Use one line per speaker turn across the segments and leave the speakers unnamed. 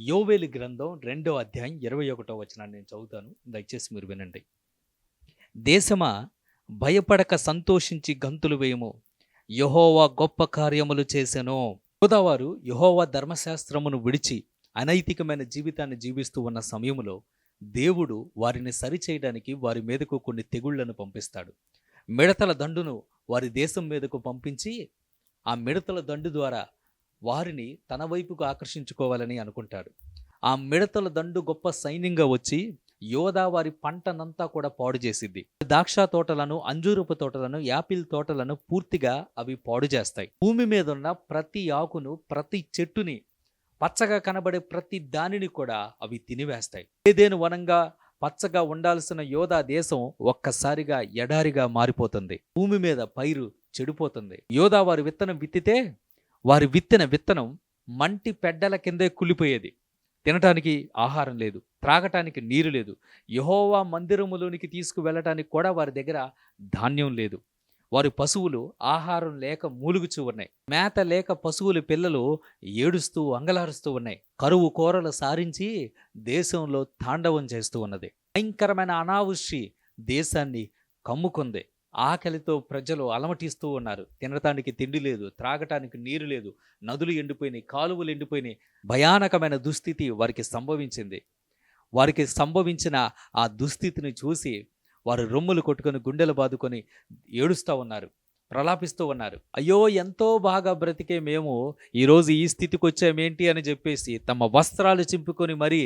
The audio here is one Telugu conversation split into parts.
యోవేలి గ్రంథం రెండో అధ్యాయం ఇరవై ఒకటో వచనాన్ని నేను చదువుతాను. దయచేసి మీరు వినండి. దేశమా భయపడక సంతోషించి గంతులు వేయము? యహోవా గొప్ప కార్యములు చేసెను. గోదావారు యహోవా ధర్మశాస్త్రమును విడిచి అనైతికమైన జీవితాన్ని జీవిస్తూ ఉన్న సమయంలో దేవుడు వారిని సరిచేయడానికి వారి మీదకు కొన్ని తెగుళ్ళను పంపిస్తాడు. మిడతల దండును వారి దేశం మీదకు పంపించి ఆ మిడతల దండు ద్వారా వారిని తన వైపుకు ఆకర్షించుకోవాలని అనుకుంటాడు ఆ మిడతల దండు గొప్ప సైన్యంగా వచ్చి యోధా వారి పంటనంతా కూడా పాడు చేసిద్ది. ద్రాక్ష తోటలను అంజూరపు తోటలను యాపిల్ తోటలను పూర్తిగా అవి పాడు చేస్తాయి. భూమి మీద ఉన్న ప్రతి ఆకును ప్రతి చెట్టుని పచ్చగా కనబడే ప్రతి దానిని కూడా అవి తినివేస్తాయి. ఏదేను వనంగా పచ్చగా ఉండాల్సిన యోధా దేశం ఒక్కసారిగా ఎడారిగా మారిపోతుంది. భూమి మీద పైరు చెడిపోతుంది. యోధా వారి విత్తనం విత్తితే వారు విత్తిన విత్తనం మంటి పెడ్డల కిందే కులిపోయేది తినటానికి ఆహారం లేదు త్రాగటానికి నీరు లేదు. యహోవా మందిరములోనికి తీసుకువెళ్ళటానికి కూడా వారి దగ్గర ధాన్యం లేదు. వారి పశువులు ఆహారం లేక మూలుగుచూ ఉన్నాయి. మేత లేక పశువుల పిల్లలు ఏడుస్తూ అంగలారుస్తూ ఉన్నాయి. కరువు కోరలు సారించి దేశంలో తాండవం చేస్తూ ఉన్నది. భయంకరమైన అనావృష్టి దేశాన్ని కమ్ముకుంది. ఆకలితో ప్రజలు అలమటిస్తూ ఉన్నారు. తినటానికి తిండి లేదు త్రాగటానికి నీరు లేదు నదులు ఎండిపోయినాయి కాలువలు ఎండిపోయినాయి. భయానకమైన దుస్థితి వారికి సంభవించింది. వారికి సంభవించిన ఆ దుస్థితిని చూసి వారు రొమ్ములు కొట్టుకొని గుండెలు బాదుకొని ఏడుస్తూ ఉన్నారు. ప్రలాపిస్తూ ఉన్నారు. అయ్యో ఎంతో బాగా బ్రతికే మేము ఈరోజు ఈ స్థితికి వచ్చామేంటి అని చెప్పేసి తమ వస్త్రాలు చింపుకొని మరీ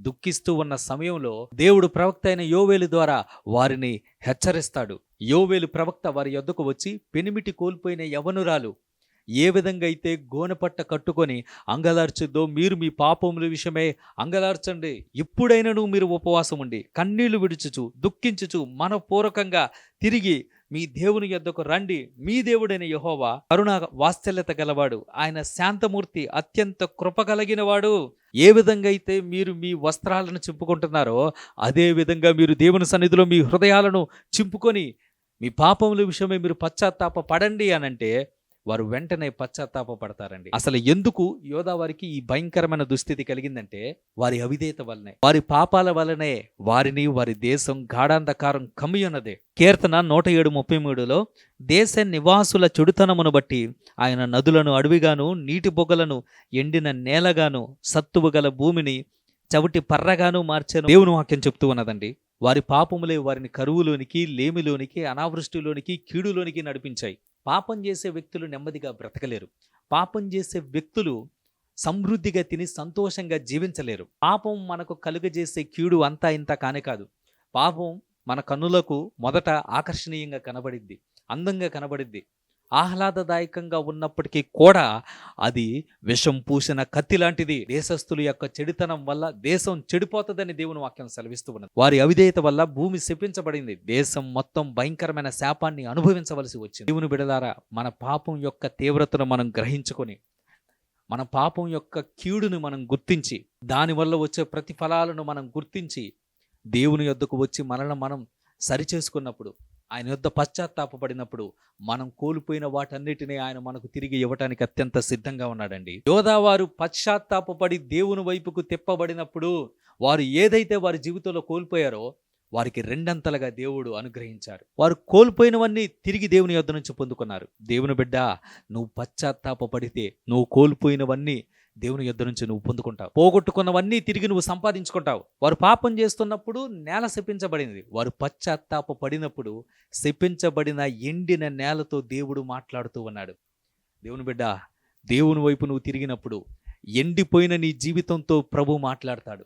దుఃఖిస్తూ ఉన్న సమయంలో దేవుడు ప్రవక్త అయిన యోవేలు ద్వారా వారిని హెచ్చరిస్తాడు. యోవేలు ప్రవక్త వారి యొద్దకు వచ్చి పెనిమిటి కోల్పోయిన యవనురాలు ఏ విధంగా అయితే గోనెపట్ట కట్టుకొని అంగలార్చుద్దో మీరు మీ పాపముల విషయమే అంగలార్చండి. ఇప్పుడైనను మీరు ఉపవాసం ఉండి కన్నీళ్ళు విడుచుచు దుఃఖించుచు మనపూర్వకంగా తిరిగి మీ దేవుని యొద్దకు రండి. మీ దేవుడైన యహోవా కరుణ వాత్సల్యత గలవాడు. ఆయన శాంతమూర్తి అత్యంత కృప కలిగినవాడు. ఏ విధంగా అయితే మీరు మీ వస్త్రాలను చింపుకుంటున్నారో అదే విధంగా మీరు దేవుని సన్నిధిలో మీ హృదయాలను చింపుకొని మీ పాపముల విషయమై మీరు పశ్చాత్తాప పడండి అనంటే వారు వెంటనే పశ్చాత్తాప పడతారండి అసలు ఎందుకు యోధా వారికి ఈ భయంకరమైన దుస్థితి కలిగిందంటే వారి అవిధేయత వల్లనే. వారి పాపాల వల్లనే వారిని వారి దేశం గాఢాంధకారం కమ్మియున్నదే. కీర్తన నూట ఏడు ముప్పై మూడులో దేశ నివాసుల చెడుతనమును బట్టి ఆయన నదులను అడవిగాను నీటి బొగలను ఎండిన నేలగాను సత్తువు గల భూమిని చవిటి పర్రగాను మార్చాను. దేవుని వాక్యం చెప్తూ ఉన్నదండి. వారి పాపములే వారిని కరువులోనికి లేమిలోనికి అనావృష్టిలోనికి కీడులోనికి నడిపించాయి. పాపం చేసే వ్యక్తులు నెమ్మదిగా బ్రతకలేరు. పాపం చేసే వ్యక్తులు సమృద్ధిగా తిని సంతోషంగా జీవించలేరు. పాపం మనకు కలుగజేసే కీడు అంతా ఇంత కానే కాదు. పాపం మన కన్నులకు మొదట ఆకర్షణీయంగా కనబడిద్ది అందంగా కనబడిద్ది. ఆహ్లాదదాయకంగా ఉన్నప్పటికీ కూడా అది విషం పూసిన కత్తి లాంటిది. దేశస్థుల యొక్క చెడుతనం వల్ల దేశం చెడిపోతుందని దేవుని వాక్యం సెలవిస్తూ ఉన్నది. వారి అవిధేయత వల్ల భూమి శపించబడింది. దేశం మొత్తం భయంకరమైన శాపాన్ని అనుభవించవలసి వచ్చింది. దేవుని బిడలారా మన పాపం యొక్క తీవ్రతను మనం గ్రహించుకొని మన పాపం యొక్క కీడును మనం గుర్తించి దానివల్ల వచ్చే ప్రతిఫలాలను మనం గుర్తించి దేవుని యొద్దకు వచ్చి మనల్ని మనం సరిచేసుకున్నప్పుడు ఆయన యొద్ద పశ్చాత్తాపడినప్పుడు మనం కోల్పోయిన వాటన్నిటినీ ఆయన మనకు తిరిగి ఇవ్వటానికి అత్యంత సిద్ధంగా ఉన్నాడండి. యోధావారు పశ్చాత్తాపడి దేవుని వైపుకు తిప్పబడినప్పుడు వారు ఏదైతే వారి జీవితంలో కోల్పోయారో వారికి రెండంతలుగా దేవుడు అనుగ్రహించారు. వారు కోల్పోయినవన్నీ తిరిగి దేవుని యొద్ద నుంచి పొందుకున్నారు. దేవుని బిడ్డ నువ్వు పశ్చాత్తాపడితే నువ్వు కోల్పోయినవన్నీ దేవుని యుద్ధ నుంచి నువ్వు పొందుకుంటావు. పోగొట్టుకున్నవన్నీ తిరిగి నువ్వు సంపాదించుకుంటావు. వారు పాపం చేస్తున్నప్పుడు నేల శపించబడింది వారు పశ్చాత్తాప పడినప్పుడు శపించబడిన ఎండిన నేలతో దేవుడు మాట్లాడుతూ ఉన్నాడు. దేవుని బిడ్డ దేవుని వైపు నువ్వు తిరిగినప్పుడు ఎండిపోయిన నీ జీవితంతో ప్రభు మాట్లాడతాడు.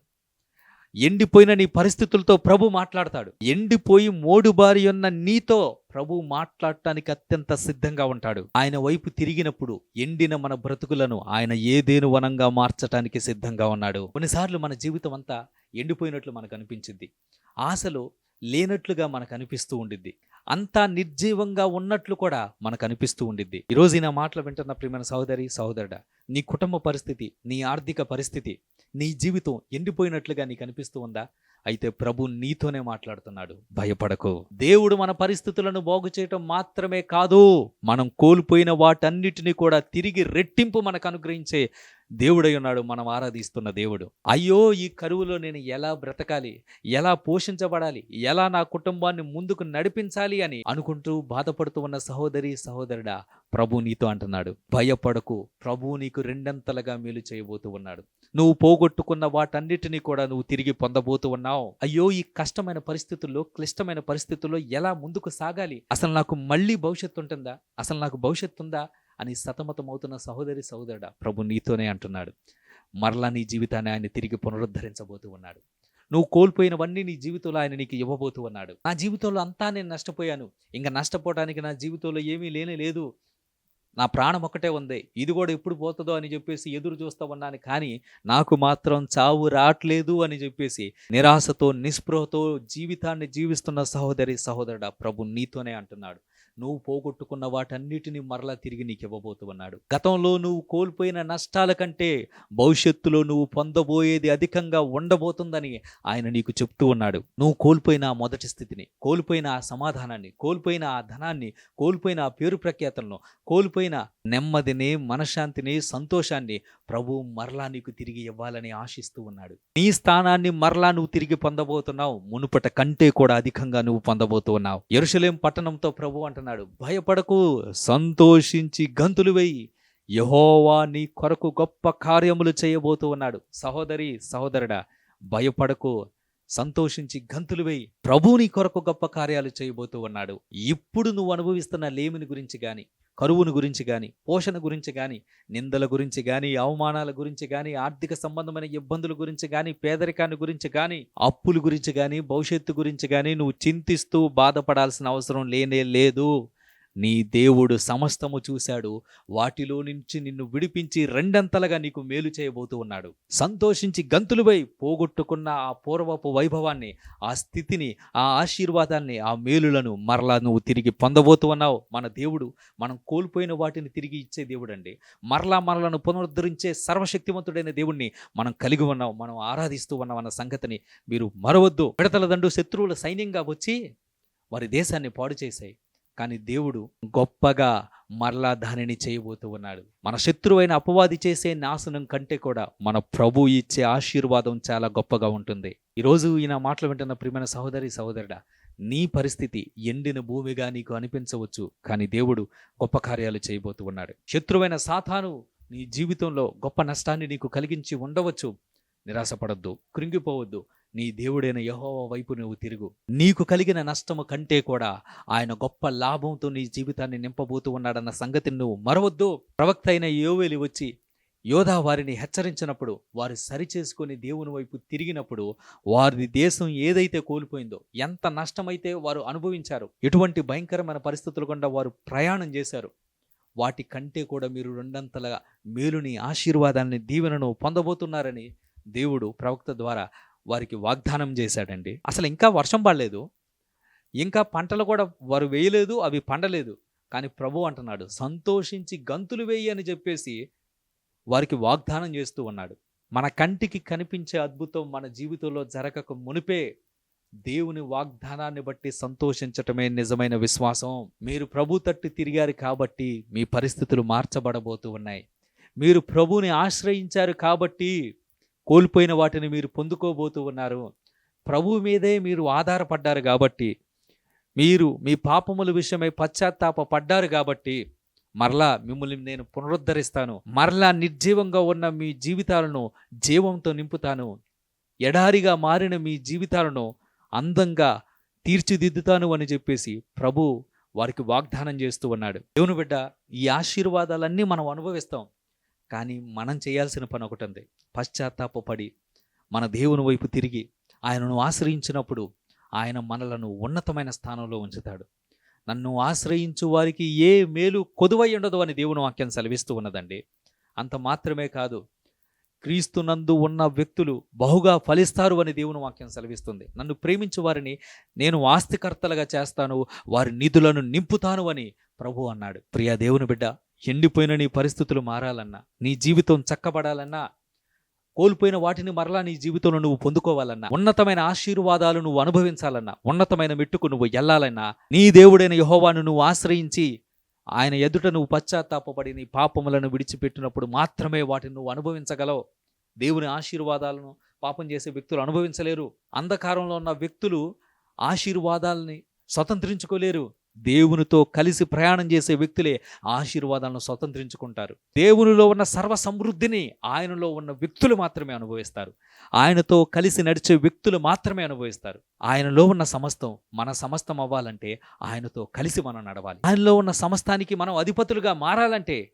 ఎండిపోయిన నీ పరిస్థితులతో ప్రభు మాట్లాడతాడు. ఎండిపోయి మోడుబారి ఉన్న నీతో ప్రభు మాట్లాడటానికి అత్యంత సిద్ధంగా ఉంటాడు. ఆయన వైపు తిరిగినప్పుడు ఎండిన మన బ్రతుకులను ఆయన ఏదేను వనంగా మార్చటానికి సిద్ధంగా ఉన్నాడు. కొన్నిసార్లు మన జీవితం అంతా ఎండిపోయినట్లు మనకు అనిపించింది ఆశలు లేనట్లుగా మనకు అనిపిస్తూ ఉండిద్ది. అంతా నిర్జీవంగా ఉన్నట్లు కూడా మనకు అనిపిస్తూ ఉండిద్ది. ఈరోజు నా మాటలు వింటున్న ప్రియమైన సహోదరి సహోదరుడా నీ కుటుంబ పరిస్థితి నీ ఆర్థిక పరిస్థితి నీ జీవితం ఎండిపోయినట్లుగా నీకు అనిపిస్తూ ఉందా? అయితే ప్రభు నీతోనే మాట్లాడుతున్నాడు. భయపడకు. దేవుడు మన పరిస్థితులను బాగు చేయటం మాత్రమే కాదు మనం కోల్పోయిన వాటన్నిటిని కూడా తిరిగి రెట్టింపు మనకు అనుగ్రహించే దేవుడై ఉన్నాడు మనం ఆరాధిస్తున్న దేవుడు. అయ్యో ఈ కరువులో నేను ఎలా బ్రతకాలి? ఎలా పోషించబడాలి? ఎలా నా కుటుంబాన్ని ముందుకు నడిపించాలి అని అనుకుంటూ బాధపడుతూ ఉన్న సహోదరి సహోదరుడా ప్రభు నీతో అంటున్నాడు. భయపడకు. ప్రభు నీకు రెండంతలుగా మేలు చేయబోతూ ఉన్నాడు. నువ్వు పోగొట్టుకున్న వాటన్నిటినీ కూడా నువ్వు తిరిగి పొందబోతూ ఉన్నావు. అయ్యో ఈ కష్టమైన పరిస్థితుల్లో క్లిష్టమైన పరిస్థితుల్లో ఎలా ముందుకు సాగాలి? అసలు నాకు మళ్ళీ భవిష్యత్తు ఉంటుందా? అసలు నాకు భవిష్యత్తు ఉందా? అని సతమతమవుతున్న సహోదరి సహోదరుడా ప్రభు నీతోనే అంటున్నాడు. మరలా నీ జీవితాన్ని ఆయన తిరిగి పునరుద్ధరించబోతూ ఉన్నాడు. నువ్వు కోల్పోయినవన్నీ నీ జీవితంలో ఆయన నీకు ఇవ్వబోతూ ఉన్నాడు. నా జీవితంలో అంతా నేను నష్టపోయాను. ఇంకా నష్టపోవడానికి నా జీవితంలో ఏమీ లేనే లేదు. నా ప్రాణం ఒక్కటే ఉంది. ఇది కూడా ఎప్పుడు పోతుందో అని చెప్పేసి ఎదురు చూస్తూ ఉన్నాను. కానీ నాకు మాత్రం చావు రావట్లేదు అని చెప్పేసి నిరాశతో నిస్పృహతో జీవితాన్ని జీవిస్తున్న సహోదరి సహోదరుడా ప్రభు నీతోనే అంటున్నాడు. నువ్వు పోగొట్టుకున్న వాటన్నిటిని మరలా తిరిగి నీకు ఇవ్వబోతున్నాడు. గతంలో నువ్వు కోల్పోయిన నష్టాల కంటే భవిష్యత్తులో నువ్వు పొందబోయేది అధికంగా ఉండబోతుందని ఆయన నీకు చెప్తూ ఉన్నాడు. నువ్వు కోల్పోయిన ఆ మొదటి స్థితిని కోల్పోయిన ఆ సమాధానాన్ని కోల్పోయిన ఆ ధనాన్ని కోల్పోయిన ఆ పేరు ప్రఖ్యాతలను కోల్పోయిన నెమ్మదిని మనశ్శాంతిని సంతోషాన్ని ప్రభు మరలా నీకు తిరిగి ఇవ్వాలని ఆశిస్తూ ఉన్నాడు. నీ స్థానాన్ని మరలా నువ్వు తిరిగి పొందబోతున్నావు. మునుపట కంటే కూడా అధికంగా నువ్వు పొందబోతున్నావు. ఎరుసలేం పట్టణంతో ప్రభు అంటున్నాడు. భయపడకు సంతోషించి గంతులు వేయి. యహోవా నీ కొరకు గొప్ప కార్యములు చేయబోతూ ఉన్నాడు. సహోదరి సహోదరుడా భయపడకు సంతోషించి గంతులు వేయి. ప్రభు నీ కొరకు గొప్ప కార్యాలు చేయబోతూ ఉన్నాడు. ఇప్పుడు నువ్వు అనుభవిస్తున్న లేమిని గురించి గాని కరువును గురించి కానీ పోషణ గురించి కానీ నిందల గురించి కానీ అవమానాల గురించి కానీ ఆర్థిక సంబంధమైన ఇబ్బందుల గురించి కానీ పేదరికాన్ని గురించి కానీ అప్పుల గురించి కానీ భవిష్యత్తు గురించి కానీ నువ్వు చింతిస్తూ బాధపడాల్సిన అవసరం లేనే లేదు. నీ దేవుడు సమస్తము చూశాడు. వాటిలో నుంచి నిన్ను విడిపించి రెండంతలుగా నీకు మేలు చేయబోతూ ఉన్నాడు. సంతోషించి గంతులుపై పోగొట్టుకున్న ఆ పూర్వపు వైభవాన్ని ఆ స్థితిని ఆ ఆశీర్వాదాన్ని ఆ మేలులను మరలా నువ్వు తిరిగి పొందబోతూ ఉన్నావు. మన దేవుడు మనం కోల్పోయిన వాటిని తిరిగి ఇచ్చే దేవుడండి. మరలా మనలను పునరుద్ధరించే సర్వశక్తివంతుడైన దేవుణ్ణి మనం కలిగి ఉన్నాం మనం ఆరాధిస్తూ ఉన్నాం అన్న సంగతిని మీరు మరవద్దు. విడతల దండు శత్రువుల సైన్యంగా వచ్చి వారి దేశాన్ని పాడు చేశాయి కానీ దేవుడు గొప్పగా మరలా దానిని చేయబోతూ ఉన్నాడు. మన శత్రువైన అపవాది చేసే నాశనం కంటే కూడా మన ప్రభు ఇచ్చే ఆశీర్వాదం చాలా గొప్పగా ఉంటుంది. ఈరోజు ఈయన మాటలు వింటున్న ప్రియమైన సహోదరి సహోదరుడా నీ పరిస్థితి ఎండిన భూమిగా నీకు అనిపించవచ్చు కానీ దేవుడు గొప్ప కార్యాలు చేయబోతూ ఉన్నాడు. శత్రువైన సాతాను నీ జీవితంలో గొప్ప నష్టాన్ని నీకు కలిగించి ఉండవచ్చు. నిరాశపడద్దు కృంగిపోవద్దు నీ దేవుడైన యహోవ వైపు నువ్వు తిరుగు. నీకు కలిగిన నష్టము కంటే కూడా ఆయన గొప్ప లాభంతో నీ జీవితాన్ని నింపబోతూ ఉన్నాడన్న సంగతిని నువ్వు మరవద్దు. ప్రవక్త అయిన యోవేలి వచ్చి యోధా వారిని హెచ్చరించినప్పుడు వారు సరిచేసుకొని దేవుని వైపు తిరిగినప్పుడు వారి దేశం ఏదైతే కోల్పోయిందో ఎంత నష్టమైతే వారు అనుభవించారు ఎటువంటి భయంకరమైన పరిస్థితులు గుండా వారు ప్రయాణం చేశారు. వాటి కంటే కూడా మీరు రెండంతలుగా మేలుని ఆశీర్వాదాన్ని దీవెనను పొందబోతున్నారని దేవుడు ప్రవక్త ద్వారా వారికి వాగ్దానం చేశాడండి. అసలు ఇంకా వర్షం పడలేదు. ఇంకా పంటలు కూడా వారు వేయలేదు అవి పండలేదు. కానీ ప్రభు అంటున్నాడు సంతోషించి గంతులు వేయి అని చెప్పేసి వారికి వాగ్దానం చేస్తూ ఉన్నాడు. మన కంటికి కనిపించే అద్భుతం మన జీవితంలో జరగక మునిపే దేవుని వాగ్దానాన్ని బట్టి సంతోషించటమే నిజమైన విశ్వాసం. మీరు ప్రభు తట్టు తిరిగారు కాబట్టి మీ పరిస్థితులు మార్చబడబోతూ ఉన్నాయి. మీరు ప్రభుని ఆశ్రయించారు కాబట్టి కోల్పోయిన వాటిని మీరు పొందుకోబోతూ ఉన్నారు. ప్రభు మీదే మీరు ఆధారపడ్డారు కాబట్టి మీరు మీ పాపముల విషయమై పశ్చాత్తాప పడ్డారు కాబట్టి మరలా మిమ్మల్ని నేను పునరుద్ధరిస్తాను. మరలా నిర్జీవంగా ఉన్న మీ జీవితాలను జీవంతో నింపుతాను. ఎడారిగా మారిన మీ జీవితాలను అందంగా తీర్చిదిద్దుతాను అని చెప్పేసి ప్రభు వారికి వాగ్దానం చేస్తూ ఉన్నాడు. దేవుని బిడ్డ ఈ ఆశీర్వాదాలన్నీ మనం అనుభవిస్తాం. కానీ మనం చేయాల్సిన పని ఒకటి ఉంది పశ్చాత్తాపడి మన దేవుని వైపు తిరిగి ఆయనను ఆశ్రయించినప్పుడు ఆయన మనలను ఉన్నతమైన స్థానంలో ఉంచుతాడు. నన్ను ఆశ్రయించు వారికి ఏ మేలు కొదువై ఉండదు అని దేవుని వాక్యం సెలవిస్తూ ఉన్నదండి. అంత మాత్రమే కాదు క్రీస్తునందు ఉన్న వ్యక్తులు బహుగా ఫలిస్తారు అని దేవుని వాక్యం సెలవిస్తుంది. నన్ను ప్రేమించు వారిని నేను ఆస్తికర్తలుగా చేస్తాను వారి నిధులను నింపుతాను అని ప్రభు అన్నాడు. ప్రియా దేవుని బిడ్డ ఎండిపోయిన నీ పరిస్థితులు మారాలన్నా నీ జీవితం చక్కబడాలన్నా కోల్పోయిన వాటిని మరలా నీ జీవితంలో నువ్వు పొందుకోవాలన్నా ఉన్నతమైన ఆశీర్వాదాలు నువ్వు అనుభవించాలన్నా ఉన్నతమైన మెట్టుకు నువ్వు వెళ్ళాలన్నా నీ దేవుడైన యహోవాను నువ్వు ఆశ్రయించి ఆయన ఎదుట నువ్వు పశ్చాత్తాపడి నీ పాపములను విడిచిపెట్టినప్పుడు మాత్రమే వాటిని నువ్వు అనుభవించగలవు. దేవుని ఆశీర్వాదాలను పాపం చేసే వ్యక్తులు అనుభవించలేరు. అంధకారంలో ఉన్న వ్యక్తులు ఆశీర్వాదాలని స్వతంత్రించుకోలేరు. దేవునితో కలిసి ప్రయాణం చేసే వ్యక్తులే ఆశీర్వాదాలను స్వతంత్రించుకుంటారు. దేవునిలో ఉన్న సర్వ సమృద్ధిని ఆయనలో ఉన్న వ్యక్తులు మాత్రమే అనుభవిస్తారు. ఆయనతో కలిసి నడిచే వ్యక్తులు మాత్రమే అనుభవిస్తారు. ఆయనలో ఉన్న సమస్తం మన సమస్తం అవ్వాలంటే ఆయనతో కలిసి మనం నడవాలి. ఆయనలో ఉన్న సమస్తానికి మనం అధిపతులుగా మారాలంటే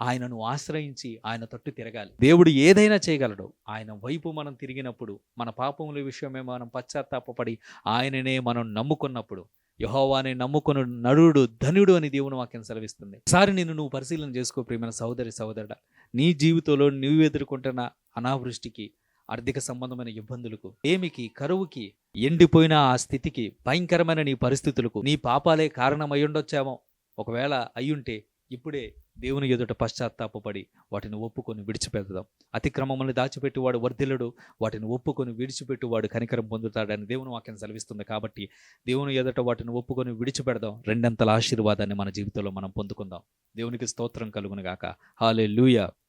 ఆయనను ఆశ్రయించి ఆయన తట్టు తిరగాలి. దేవుడు ఏదైనా చేయగలడు. ఆయన వైపు మనం తిరిగినప్పుడు మన పాపముల విషయమే మనం పశ్చాత్తాపపడి ఆయననే మనం నమ్ముకున్నప్పుడు యహోవాని నమ్ముకుని నడుడు ధనుడు అని దేవుని వాక్యం సెలవిస్తుంది. సారి నేను నువ్వు పరిశీలన చేసుకో ప్రియమైన సహోదరి సహోదరుడ. నీ జీవితంలో నువ్వు ఎదుర్కొంటున్న అనావృష్టికి ఆర్థిక సంబంధమైన ఇబ్బందులకు ఏమికి కరువుకి ఎండిపోయిన ఆ స్థితికి భయంకరమైన నీ పరిస్థితులకు నీ పాపాలే కారణమై ఉండొచ్చామో. ఒకవేళ అయ్యుంటే ఇప్పుడే దేవుని ఎదుట పశ్చాత్తాపపడి వాటిని ఒప్పుకొని విడిచిపెడదాం. అతిక్రమములను దాచిపెట్టువాడు వర్ధిల్లుడు వాటిని ఒప్పుకొని విడిచిపెట్టువాడు కనికరం పొందుతాడని దేవుని వాక్యం సెలవిస్తుంది కాబట్టి దేవుని ఎదుట వాటిని ఒప్పుకొని విడిచిపెడదాం. రెండంతల ఆశీర్వాదాన్ని మన జీవితంలో మనం పొందుకుందాం. దేవునికి స్తోత్రం కలుగునుగాక. హాలే హాలే